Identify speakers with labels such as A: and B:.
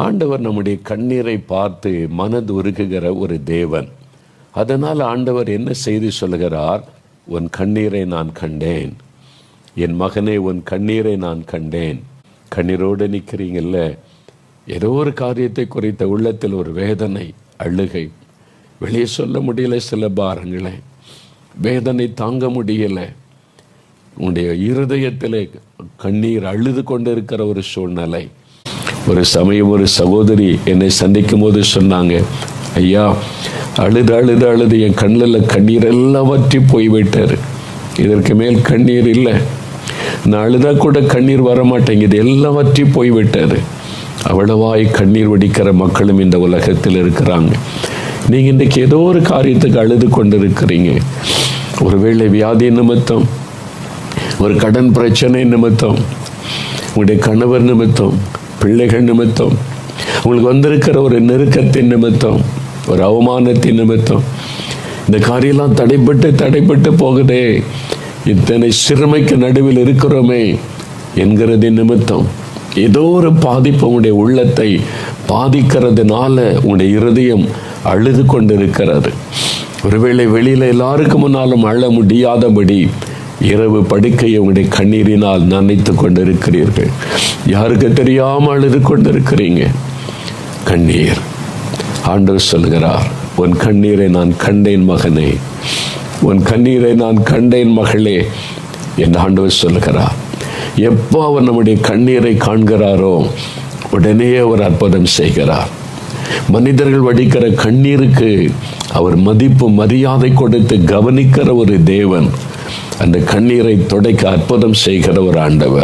A: ஆண்டவர் நம்முடைய கண்ணீரை பார்த்து மனது உருகுகிற ஒரு தேவன். அதனால் ஆண்டவர் என்ன செய்தி சொல்கிறார் உன் கண்ணீரை நான் கண்டேன். என் மகனே உன் கண்ணீரை நான் கண்டேன். கண்ணீரோடு நிற்கிறீங்கல்ல? ஏதோ ஒரு காரியத்தை குறித்த உள்ளத்தில் ஒரு வேதனை அழுகை. வெளியே சொல்ல முடியல சில பாரங்களை. வேதனை தாங்க முடியல. உன்னுடைய இருதயத்திலே கண்ணீர் அழுது கொண்டிருக்கிற ஒரு சூழ்நிலை. ஒரு சமயம் ஒரு சகோதரி என்னை சந்திக்கும் போது சொன்னாங்க ஐயா அழுது அழுது அழுது என் கண்ணில் கண்ணீர் எல்லாம் வற்றி போய்விட்டார். இதற்கு மேல் கண்ணீர் இல்லை. நான் அழுதா கூட கண்ணீர் வர மாட்டேங்குது எல்லாம் வற்றி போய்விட்டாரு. அவ்வளவாய் கண்ணீர் வடிக்கிற மக்களும் இந்த உலகத்தில் இருக்கிறாங்க. நீங்கள் இன்றைக்கு ஏதோ ஒரு காரியத்துக்கு அழுது கொண்டிருக்கிறீங்க. ஒருவேளை வியாதி நிமித்தம் ஒரு கடன் பிரச்சனை நிமித்தம் உங்களுடைய கணவர் நிமித்தம் பிள்ளைகள் நிமித்தம். உங்களுக்கு வந்திருக்கிற ஒரு நெருக்கத்தின் நிமித்தம் ஒரு அவமானத்தின் நிமித்தம். இந்த காரியெல்லாம் தடைப்பட்டு தடைப்பட்டு போகுதே. இத்தனை சிறுமைக்கு நடுவில் இருக்கிறோமே என்கிறதின் நிமித்தம். ஏதோ ஒரு பாதிப்பு உங்களுடைய உள்ளத்தை பாதிக்கிறதுனால உங்களுடைய இருதயம் அழுது கொண்டிருக்கிறது. ஒருவேளை வெளியில எல்லாருக்கும் முன்னாலும் அழ முடியாதபடி இரவு படுக்கையை உங்களுடைய கண்ணீரினால் நனைத்து கொண்டிருக்கிறீர்கள். யாருக்கு தெரியாமல் அழுது கொண்டிருக்கிறீங்க? கண்ணீர். ஆண்டவர் சொல்கிறார் உன் கண்ணீரை நான் கண்டேன் மகனே. உன் கண்ணீரை நான் கண்டேன் மகளே. என்று ஆண்டவர் சொல்கிறார். எப்போ அவர் நம்முடைய கண்ணீரை காண்கிறாரோ உடனே அவர் அற்புதம் செய்கிறார். மனிதர்கள் வடிக்கிற கண்ணீருக்கு அவர் மதிப்பு மரியாதை கொடுத்து கவனிக்கிற ஒரு தேவன். அந்த கண்ணீரை துடைக்க அற்புதம் செய்கிற ஒரு ஆண்டவர்.